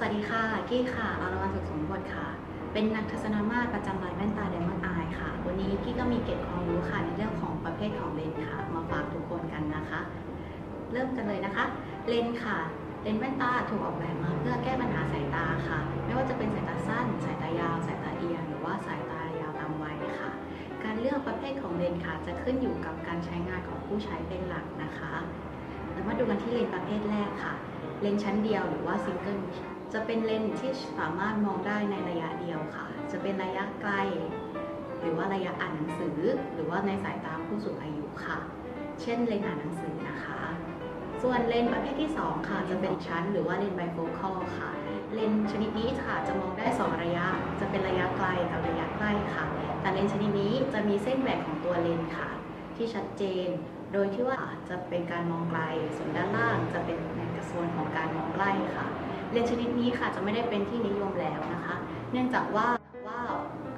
สวัสดีค่ะ กี้ค่ะ อรวรรณสุขสมบทค่ะ เป็นนักทัศนมาตรประจำรายแว่นตาไดมอนด์อายค่ะ วันนี้กี้ก็มีเกร็ดความรู้ค่ะในเรื่องของประเภทของเลนส์ค่ะ มาฝากทุกคนกันนะคะ เริ่มกันเลยนะคะ เลนส์ค่ะ เลนส์แว่นตาถูกออกแบบมาเพื่อแก้ปัญหาสายตาค่ะ ไม่ว่าจะเป็นสายตาสั้น สายตายาว สายตาเอียง หรือว่าสายตายาวตามวัยค่ะ การเลือกประเภทของเลนส์ค่ะ จะขึ้นอยู่กับการใช้งานของผู้ใช้เป็นหลักนะคะ แล้วมาดูกันที่เลนส์ประเภทแรกค่ะ เลนส์ชั้นเดียวหรือว่าซิงเกิลชั้น จะเป็นเลนส์ที่สามารถมองได้ในระยะเดียวค่ะ จะเป็นระยะไกล หรือว่าระยะอ่านหนังสือ หรือว่าในสายตาผู้สูงอายุค่ะ เช่นเลนส์อ่านหนังสือนะคะ ส่วนเลนส์ประเภทที่ 2 ค่ะ จะเป็นชั้น หรือว่าเลนส์ไบโฟคอลค่ะ เลนส์ชนิดนี้ค่ะจะมองได้ 2 ระยะ จะเป็นระยะไกลกับระยะใกล้ค่ะ แต่เลนส์ชนิดนี้จะมีเส้นแบ่งของตัวเลนส์ค่ะ ที่ชัดเจน โดยที่ว่าจะเป็นการมองไกล ส่วนด้านล่างจะเป็นในกระส่วนของการมองใกล้ค่ะ เลนส์ชนิดนี้ค่ะจะไม่ได้เป็นที่นิยมแล้วนะคะ เนื่องจากว่าว่า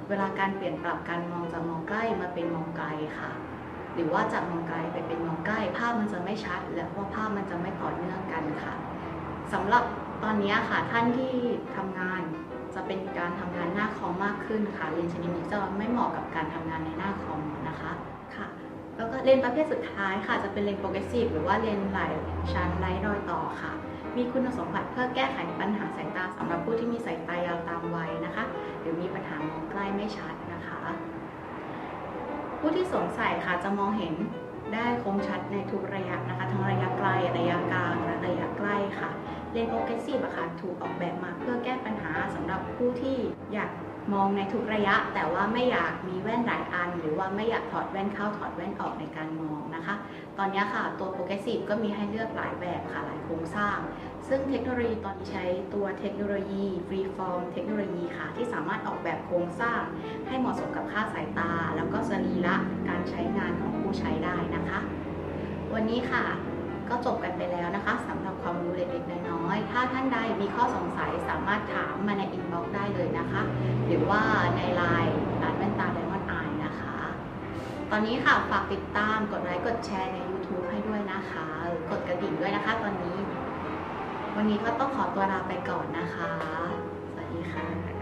เวลาการเปลี่ยนปรับการมองจากมองใกล้มาเป็นมองไกลค่ะ หรือว่าจากมองไกลไปเป็นมองใกล้ ภาพมันจะไม่ชัด และว่าภาพมันจะไม่ต่อเนื่องกันค่ะสำหรับตอนนี้ค่ะท่านที่ทำงานจะเป็นการทำงานหน้าคอมมากขึ้นค่ะเลนส์ชนิดนี้จะไม่เหมาะกับการทำงานในหน้าคอมนะคะค่ะแล้วก็เลนส์ประเภทสุดท้ายค่ะจะเป็นเลนส์โปรเกรสซีฟหรือว่าเลนส์หลายชั้นไร้รอยต่อค่ะ มีคุณสมบัติเพื่อแก้ไขปัญหาสายตาสำหรับผู้ที่มีสายตายาวตามวัยนะคะ หรือมีปัญหามองใกล้ไม่ชัดนะคะ ผู้ที่สวมใส่ค่ะจะมองเห็นได้คมชัดในทุกระยะนะคะ ทั้งระยะไกลระยะกลางและระยะใกล้ค่ะ เลนส์โปรเกสซีฟอะค่ะถูกออกแบบมาเพื่อแก้ปัญหาสำหรับผู้ที่อยากมองในทุกระยะ แต่ว่าไม่อยากมีแว่นหลายอัน หรือว่าไม่อยากถอดแว่นเข้าถอดแว่นออกในการมองนะคะ อนนี้ค่ะตัวโปรเกรสซีฟก็มีให้เลือกหลายแบบค่ะหลายโครงสร้าง ซึ่งเทคโนโลยีตอนนี้ใช้ตัวเทคโนโลยี Freeform เทคโนโลยีค่ะ ที่สามารถออกแบบโครงสร้าง ให้เหมาะสมกับค่าสายตา แล้วก็สรีระการใช้งานของผู้ใช้ได้นะคะ วันนี้ค่ะก็จบกันไปแล้วนะคะสำหรับความรู้เล็กๆน้อยๆถ้าท่านใดมีข้อสงสัยสามารถถามมาในอินบ็อกซ์ได้เลยนะคะ หรือว่าในไลน์ ตอนนี้ค่ะฝากติดตามกดไลค์กดแชร์ใน YouTube ให้ด้วยนะคะหรือกดกระดิ่งด้วยนะคะ ตอนนี้ วันนี้ก็ต้องขอตัวลาไปก่อนนะคะ สวัสดีค่ะ